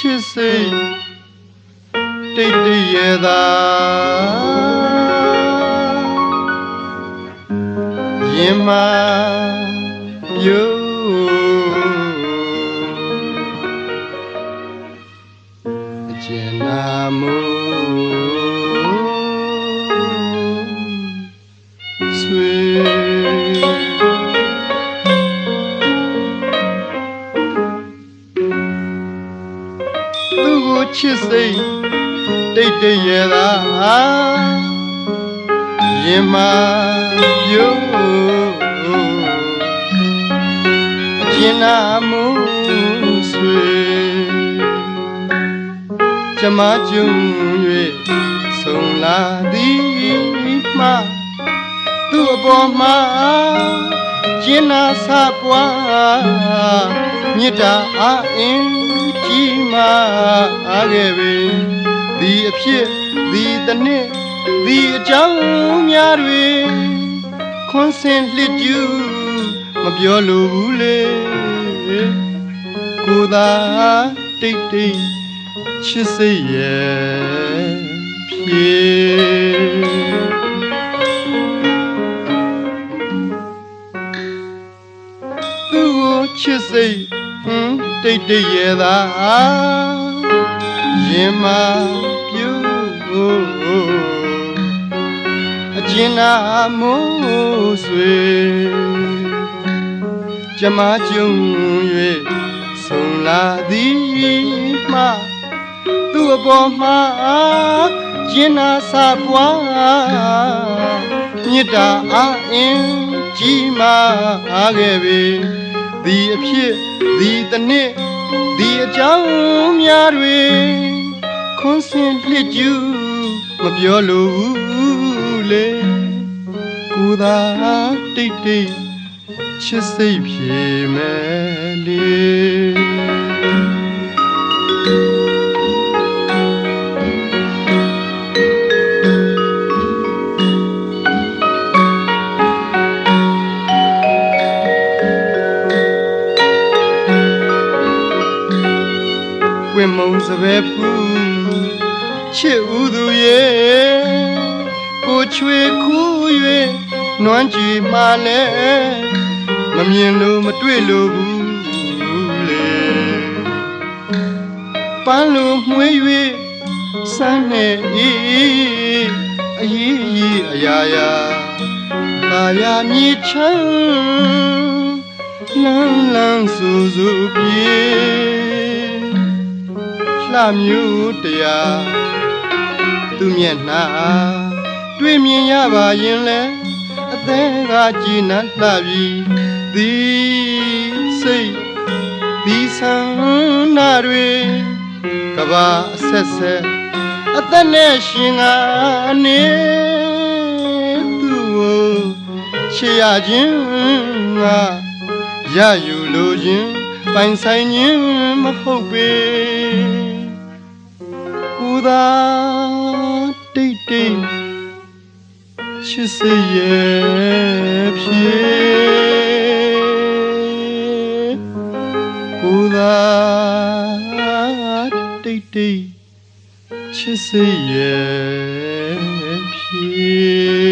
စိတ်တိတ်တိတ်ရဲ့သာရင်မပြိုအကျဉ်းနာမှု သူ့ကိုချစ်စိတ်တိတ်တိတ်ရဲ့သာရင်မပြို့အကျဉ်းနာမှုဆွေကျမကျုံ၍ဆုံးလာသည်မှသူ့အပေါ်မှာကျဉ်းနာဆပွားမြစ်တာအာအင်းကြီးမား ခဲ့ပေဒီအဖြစ်ဒီတစ်နှစ်ဒီအကြောင်းများတွေခွန်းစင်လှစ်ကျူးမပြောလိုဘူးလေကိုသာတိတ်တိတ်ချစ်စိတ်ရဲ့ဖြေသူ့ကိုချစ်စိတ်ဟင်းတိတ်တိတ်ရဲ့သာရင် မပြူအကျဉ်းနာမိုးဆွေကျမကျုံ၍ဆုံးလာသည်မှသူ့အပေါ်မှာကျဉ်းနာစာပွားမြစ်တာအာအင်းကြီးမားခဲ့ပေဒီအဖြစ်ဒီတစ်နှစ်ဒီအကြောင်းများတွေ ခွန်းစင်လှစ်ကျူးမပြောလိုဘူးလေကိုသာတိတ်တိတ်ချစ်စိတ်ဖြေမယ်လေဝင်းမုံစပယ်ဖူး ချစ်ဥသူရဲ့ကိုချွေခူး၍နွမ်းကြည်မှလည်းမမြင်လို့မတွေ့လို့ဘူးလေပန်းလိုမှွေး၍စမ်းနေဤအရေးကြီးအရာရာသာယာမြေချမ်းလန်းလန်းစူစူပြေလှမျိုးတရားသူ မျက်နှာတွေ့မြင်ရပါရင်လဲအသေးကကြည်နပ်လှပြီသည်စိတ်ဒီဆန္ဒတွေကဘာအဆက်ဆက်အသက်နဲ့ရှင်ကနေသူ့ကိုချစ်ရခြင်းငါရယူလိုခြင်းပိုင်ဆိုင်ခြင်းမဟုတ်ပေကိုယ် သာတိတ်တိတ်ချစ်စေရဲ့ဖြစ်ကိုသာတိတ်တိတ်ချစ်စေရဲ့ဖြစ်